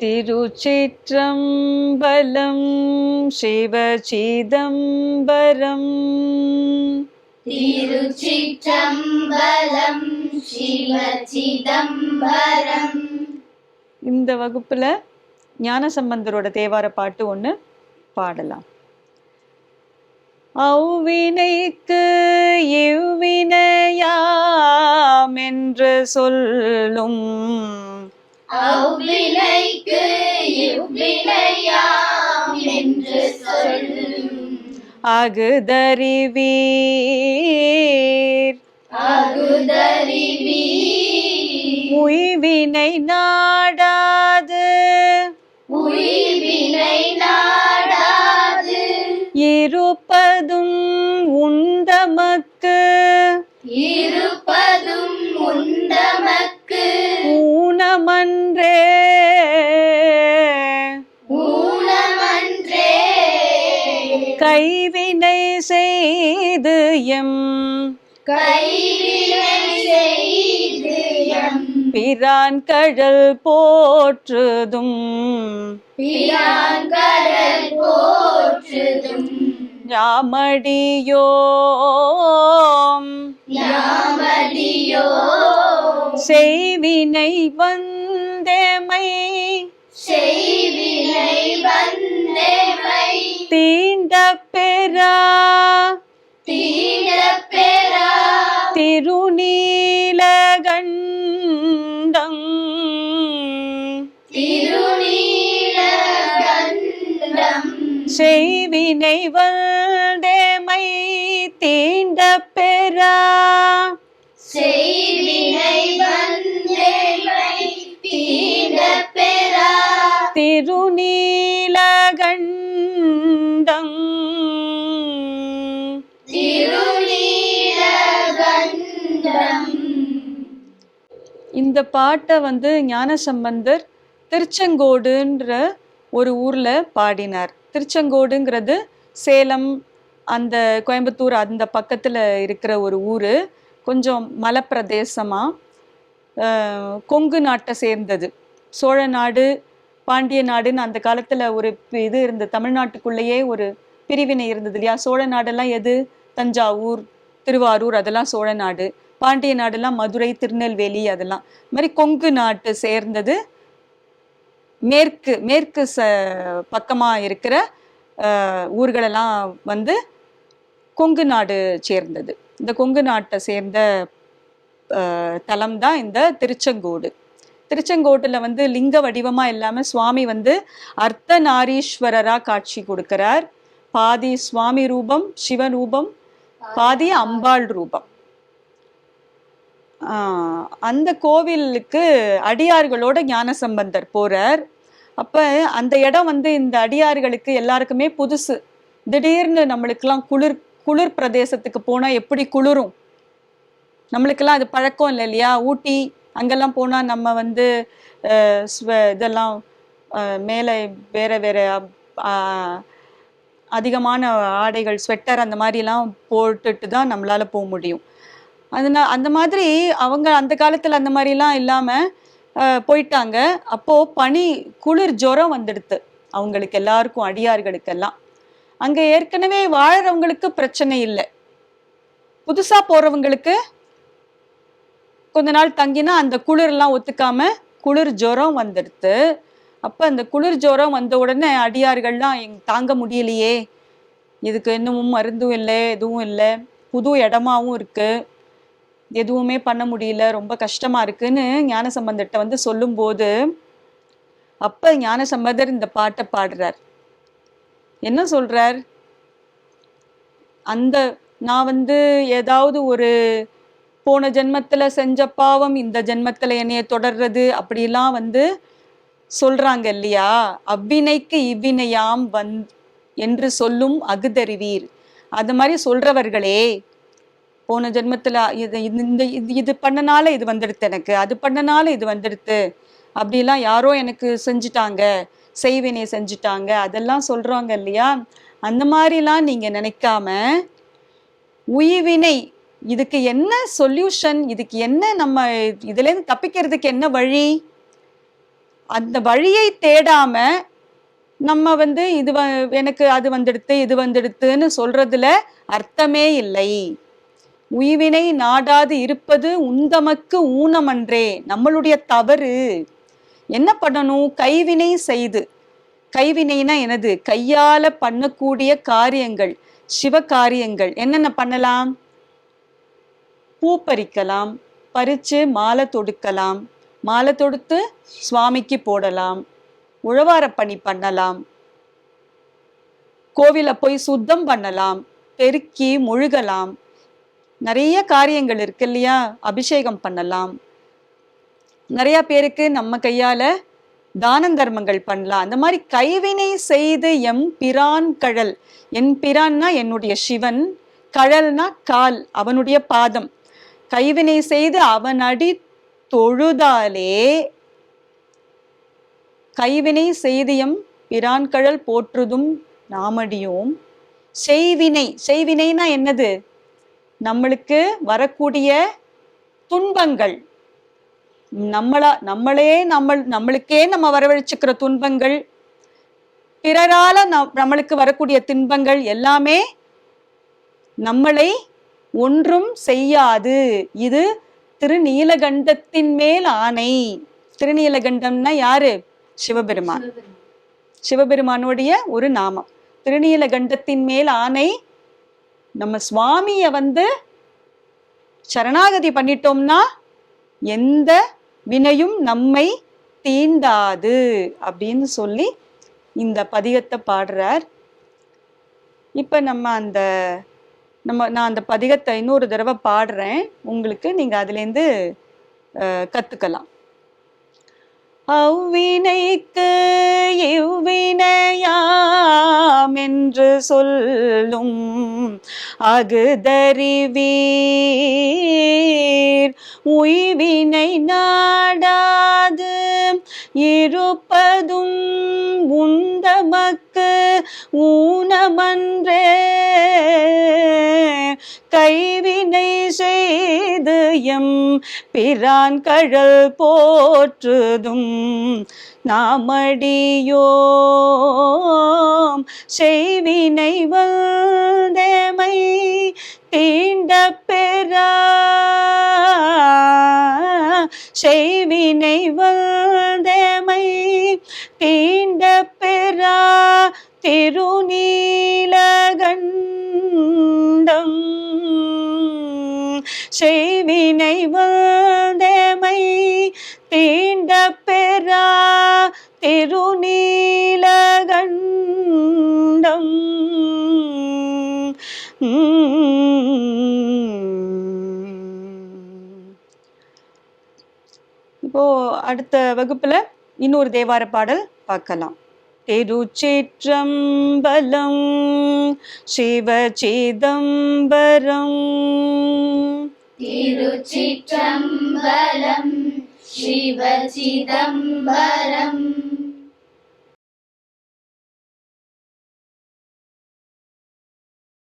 திருச்சிற்றம்பலம் சிவச்சிதம்பரம் திருச்சிற்றம்பலம் சிவச்சிதம்பரம் இந்த வகுப்புல ஞானசம்பந்தரோட தேவார பாட்டு ஒன்று பாடலாம். அவ்வினைக்கு இவ்வினையாம் என்று சொல்லும் இவ்வினையாம் என்று சொல்லும். அகுதறிவீர். அகுதறிவி உய்வினை நாடாது கைவினை செய்து எம். பிரான் கழல் போற்றுதும். யாமடியோம். யாமடியோ செய்வினை வந்தேமை. செய்வினை வந்தேமை. தீண்ட பெறா தீர பெறா திருநீலகண்டம். திருநீலகண்டம். செய்வினை வந்தேமை தீண்ட பெறா செய்வினை வந்தேமை தீர பெறா திருநீலகண்டம் இந்த பாட்டை வந்து ஞானசம்பந்தர் திருச்செங்கோடுன்ற ஒரு ஊர்ல பாடினார். திருச்செங்கோடுங்கிறது சேலம் அந்த கோயம்புத்தூர் அந்த பக்கத்துல இருக்கிற ஒரு ஊர். கொஞ்சம் மலைப்பிரதேசமா ஆஹ், கொங்கு நாட்டை சேர்ந்தது. சோழ நாடு பாண்டிய நாடுன்னு அந்த காலத்துல ஒரு இது இருந்தது. தமிழ்நாட்டுக்குள்ளேயே ஒரு பிரிவினை இருந்தது இல்லையா? சோழ நாடெல்லாம் எது? தஞ்சாவூர் திருவாரூர் அதெல்லாம் சோழ நாடு பாண்டிய நாடெல்லாம் மதுரை திருநெல்வேலி அதெல்லாம். இது மாதிரி கொங்கு நாட்டு சேர்ந்தது. மேற்கு மேற்கு ச பக்கமாக இருக்கிற ஊர்களெல்லாம் வந்து கொங்கு நாடு சேர்ந்தது. இந்த கொங்கு நாட்டை சேர்ந்த தலம் தான் இந்த திருச்செங்கோடு. திருச்செங்கோட்டில் வந்து லிங்க வடிவமாக இல்லாமல் சுவாமி வந்து அர்த்தநாரீஸ்வரராக காட்சி கொடுக்கிறார். பாதி சுவாமி ரூபம் சிவரூபம் பாதி அம்பாள் ரூபம். ஆஹ் அந்த கோவிலுக்கு அடியார்களோட ஞானசம்பந்தர் போறார். அப்ப அந்த இடம் வந்து இந்த அடியார்களுக்கு எல்லாருக்குமே புதுசு. திடீர்னு நம்மளுக்கெல்லாம் குளிர் குளிர் பிரதேசத்துக்கு போனா எப்படி குளிரும்? நம்மளுக்கெல்லாம் அது பழக்கம் இல்லை இல்லையா? ஊட்டி அங்கெல்லாம் போனா நம்ம வந்து இதெல்லாம் அஹ், மேலே வேற வேற அதிகமான ஆடைகள் ஸ்வெட்டர் அந்த மாதிரிலாம் போட்டுட்டு தான் நம்மளால் போக முடியும். அதனால் அந்த மாதிரி அவங்க அந்த காலத்தில் அந்த மாதிரிலாம் இல்லாமல் போயிட்டாங்க. அப்போது பனி குளிர் ஜுரம் வந்துடுது அவங்களுக்கு எல்லாருக்கும் அடியார்களுக்கெல்லாம். அங்கே ஏற்கனவே வாழறவங்களுக்கு பிரச்சனை இல்லை. புதுசாக போகிறவங்களுக்கு கொஞ்ச நாள் தங்கினா அந்த குளிர்லாம் ஒத்துக்காம குளிர் ஜுரம் வந்துடுது அப்ப அந்த குளிர் ஜுரம் வந்த உடனே அடியார்கள்லாம் எங் தாங்க முடியலையே. இதுக்கு இன்னமும் மருந்தும் இல்லை எதுவும் இல்லை. புது இடமாவும் இருக்கு. எதுவுமே பண்ண முடியல ரொம்ப கஷ்டமா இருக்குன்னு ஞானசம்பந்தர்கிட்ட வந்து சொல்லும்போது அப்ப ஞானசம்பந்தர் இந்த பாட்டை பாடுறார். என்ன சொல்றார்? அந்த நான் வந்து ஏதாவது ஒரு போன ஜென்மத்தில் செஞ்ச பாவம் இந்த ஜென்மத்தில் என்னைய தொடர்றது அப்படிலாம் வந்து சொல்றாங்க இல்லையா? அவ்வினைக்கு இவ்வினையாம் வந் என்று சொல்லும் அகுதறிவீர். அது மாதிரி சொல்றவர்களே போன ஜென்மத்துல இது இந்த இது இது பண்ணனால இது வந்துடுத்து எனக்கு அது பண்ணனால இது வந்துடுத்து அப்படிலாம் யாரோ எனக்கு செஞ்சுட்டாங்க செய்வினை செஞ்சுட்டாங்க அதெல்லாம் சொல்றாங்க இல்லையா? அந்த மாதிரிலாம் நீங்க நினைக்காம உய்வினை இதுக்கு என்ன சொல்யூஷன் இதுக்கு என்ன நம்ம இதுலேருந்து தப்பிக்கிறதுக்கு என்ன வழி? அந்த வழியை தேடாம நம்ம வந்து இது வ- எனக்கு அது வந்துடுத்து இது வந்துடுத்துன்னு சொல்றதுல அர்த்தமே இல்லை. உய்வினை நாடாது இருப்பது உந்தமக்கு ஊனமன்றே நம்மளுடைய தவறு. என்ன பண்ணணும்? கைவினை செய்து. கைவினைனா எனது கையால பண்ணக்கூடிய காரியங்கள் சிவ காரியங்கள் என்னென்ன பண்ணலாம்? பூ பறிக்கலாம் பறிச்சு மாலை தொடுக்கலாம். மாலை தொடுத்து சுவாமிக்கு போடலாம் உழவார பணி பண்ணலாம் கோவில போய் சுத்தம் பண்ணலாம் பெருக்கி முழுகலாம். நிறைய காரியங்கள் இருக்கு இல்லையா? அபிஷேகம் பண்ணலாம். நிறைய பேருக்கு நம்ம கையால தான தர்மங்கள் பண்ணலாம். அந்த மாதிரி கைவினை செய்து எம் பிரான் கழல். என் பிரான்னா என்னுடைய சிவன் கழல்னா கால் அவனுடைய பாதம். கைவினை செய்து அவன் அடி தொழுதாலே கைவினை செய்தியம் பிரான்கழல் போற்றுதும் நாமடியோம். செய்வினை செய்வினைனா என்னது? நம்மளுக்கு வரக்கூடிய துன்பங்கள். நம்மளா நம்மளே நம்ம நம்மளுக்கே நம்ம வரவழைச்சுக்கிற துன்பங்கள். பிறரால நம்- நம்மளுக்கு வரக்கூடிய துன்பங்கள் எல்லாமே நம்மளை ஒன்றும் செய்யாது. இது திருநீலகண்டத்தின் மேல் ஆணை திருநீலகண்டம்னா யாரு? சிவபெருமான். சிவபெருமானுடைய ஒரு நாமம். திருநீலகண்டத்தின் மேல் ஆணை நம்ம சுவாமிய வந்து சரணாகதி பண்ணிட்டோம்னா எந்த வினையும் நம்மை தீண்டாது அப்படின்னு சொல்லி இந்த பதிகத்தை பாடுறார். இப்ப நம்ம அந்த நம்ம நான் அந்த பதிகத்தை இன்னொரு தடவை பாடுறேன். உங்களுக்கு நீங்க அதுலேருந்து கற்றுக்கலாம் கத்துக்கலாம். அவ்வினைக்கு இவ்வினையாம் என்று சொல்லும் அகுதறிவீர். உய்வினை நாடாது இருப்பதும் உந்தமக்கு ஊனமன்றே. கைவினை செய்து எம் பிரான் கழல் போற்றுதும் நாமடியோம். செய்வினை வந்தேமை தீண்ட பெறா. செய்வினை வந்தே தீண்ட பெறா திருநீலகண்டம்? செய்வினை வந்தமை தீண்ட பெறா திருநீலகண்டம்? இப்போ அடுத்த வகுப்புல இன்னொரு தேவார பாடல் பார்க்கலாம். திருச்சிற்றம்பலம் சிவச்சிதம்பரம் திருச்சிற்றம்பலம் சிவ சிதம்பரம்